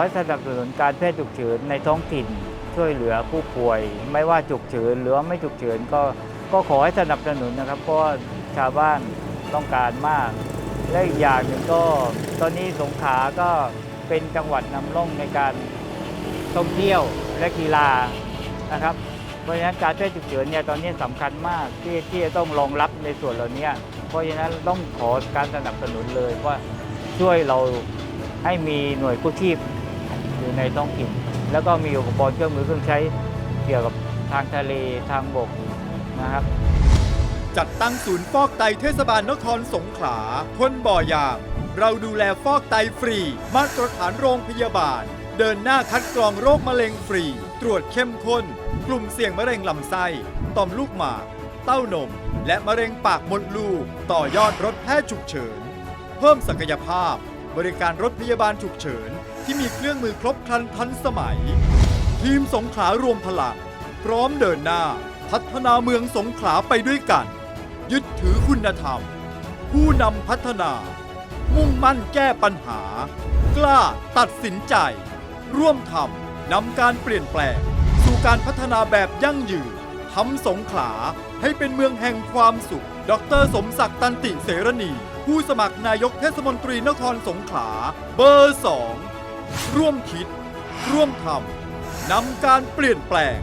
ให้สนับสนุนการแพทย์ฉุกเฉินในท้องถิ่น ช่วยเหลือผู้ป่วย ไม่ว่าฉุกเฉินหรือไม่ฉุกเฉินก็ก็ขอให้สนับสนุนนะครับเพราะชาวบ้านต้องการมาก และอีกอย่างหนึ่งก็ตอนนี้สงขลาก็เป็นจังหวัดนำร่องในการท่องเที่ยวและกีฬานะครับ เพราะฉะนั้นการแพทย์ฉุกเฉินเนี่ยตอนนี้สำคัญมากที่ที่จะต้องรองรับในส่วนเหล่านี้เพราะฉะนั้นต้องขอการสนับสนุนเลยว่าช่วยเรา ให้มีหน่วยกู้ชีพอยู่ในท้องถิ่น แล้วก็มีอุปกรณ์เครื่องมือเครื่องใช้เกี่ยวกับทางทะเลทางบกนะครับจัดตั้งศูนย์ฟอกไตเทศบาลนครสงขลาคนบ่อยาง เราดูแลฟอกไตฟรี มาตรฐานโรงพยาบาล เดินหน้าคัดกรองโรคมะเร็งฟรี ตรวจเข้มข้น กลุ่มเสี่ยงมะเร็งลำไส้ ต่อมลูกหมาก เต้านม และมะเร็งปากมดลูก ต่อยอดรถแพทย์ฉุกเฉิน เพิ่มศักยภาพ บริการรถพยาบาลฉุกเฉิน ที่มีเครื่องมือครบครันทันสมัย ทีมสงขลารวมพลัง พร้อมเดินหน้า พัฒนาเมืองสงขลาไปด้วยกัน ยึดถือคุณธรรม ผู้นำพัฒนา มุ่งมั่นแก้ปัญหา กล้าตัดสินใจ ร่วมทำนำการเปลี่ยนแปลง สู่การพัฒนาแบบยั่งยืนทำสงขลาให้เป็นเมืองแห่งความสุข ดร สมศักดิ์ตันติเสรณี ผู้สมัครนายกเทศมนตรีนครสงขลา เบอร์สองร่วมคิด ร่วมทำนำการเปลี่ยนแปลง